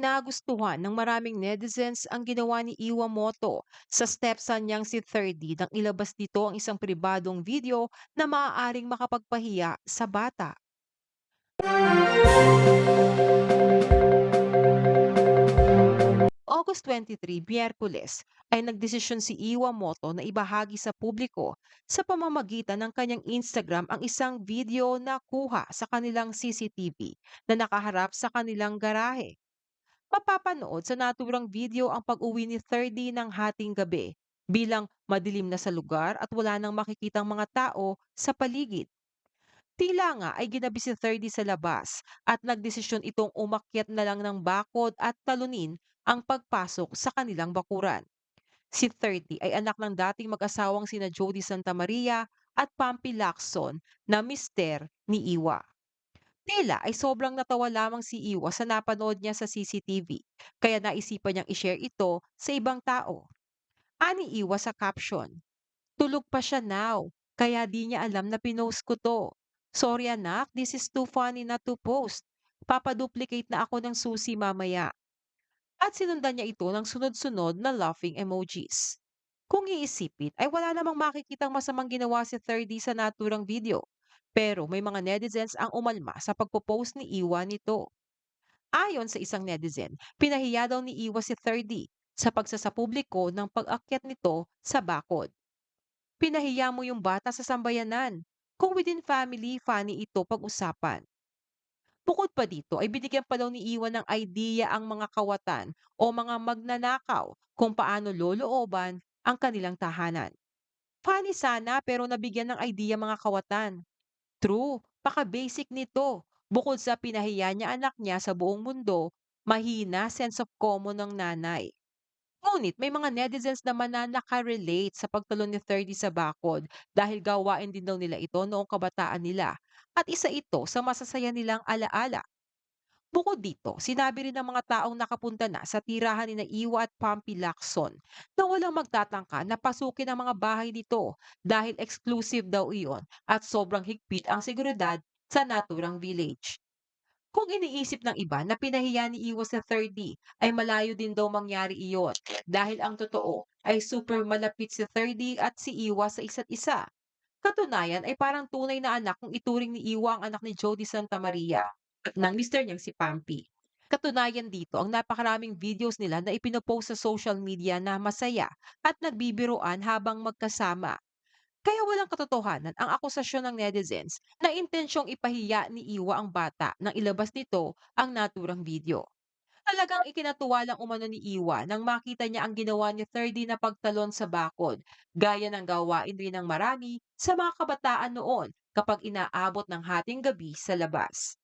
nagustuhan ng maraming netizens ang ginawa ni Iwamoto sa stepson niyang si 30 nang ilabas nito ang isang pribadong video na maaaring makapagpahiya sa bata. August 23, Miyerkules, ay nagdesisyon si Iwamoto na ibahagi sa publiko sa pamamagitan ng kanyang Instagram ang isang video na kuha sa kanilang CCTV na nakaharap sa kanilang garahe. Mapapanood sa naturang video ang pag-uwi ni 30 ng hating gabi bilang madilim na sa lugar at wala nang makikitang mga tao sa paligid. Tila nga ay ginabi si 30 sa labas at nagdesisyon itong umakyat na lang ng bakod at talunin ang pagpasok sa kanilang bakuran. Si 30 ay anak ng dating mag-asawang sina Jody Santa Maria at Pampi Lacson na mister ni Iwa. Tila ay sobrang natawa lamang si Iwa sa napanood niya sa CCTV, kaya naisipan niyang i-share ito sa ibang tao. Ani Iwa sa caption, Tulog pa siya now, kaya di niya alam na pinost ko to. Sorry anak, this is too funny not to post. Papaduplicate na ako ng susi mamaya. At sinundan niya ito ng sunod-sunod na laughing emojis. Kung iisipin, ay wala namang makikitang masamang ginawa si 30 sa naturang video. Pero may mga netizens ang umalma sa pagpo-post ni Iwa nito. Ayon sa isang netizen, pinahiya daw ni Iwa si 30 sa pagsasapubliko ng pag-akyat nito sa bakod. Pinahiya mo yung bata sa sambayanan. Kung within family, funny ito pag-usapan. Bukod pa dito ay binigyan pa daw ni Iwan ng idea ang mga kawatan o mga magnanakaw kung paano lolooban ang kanilang tahanan. Funny sana pero nabigyan ng idea mga kawatan. True, paka-basic nito. Bukod sa pinahiya niya anak niya sa buong mundo, mahina sense of common ng nanay. Ngunit may mga netizens naman na nakarelate sa pagtalon ni 30 sa bakod dahil gawain din daw nila ito noong kabataan nila at isa ito sa masasaya nilang alaala. Bukod dito, sinabi rin ng mga taong nakapunta na sa tirahan ni na Iwa at Pampi Lacson na walang magtatangka na pasukin ang mga bahay dito dahil exclusive daw iyon at sobrang higpit ang seguridad sa naturang village. Kung iniisip ng iba na pinahiya ni Iwa sa 30, ay malayo din daw mangyari iyon dahil ang totoo ay super malapit si 30 at si Iwa sa isa't isa. Katunayan ay parang tunay na anak kung ituring ni Iwa ang anak ni Jody Santa Maria ng mister niyang si Pampi. Katunayan dito ang napakaraming videos nila na ipinopost sa social media na masaya at nagbibiruan habang magkasama kaya walang katotohanan ang akusasyon ng netizens na intensyong ipahiya ni Iwa ang bata nang ilabas nito ang naturang video. Talagang ikinatuwa lang umano ni Iwa nang makita niya ang ginawa ni 30 na pagtalon sa bakod, gaya ng gawain rin ng marami sa mga kabataan noon kapag inaabot ng hating gabi sa labas.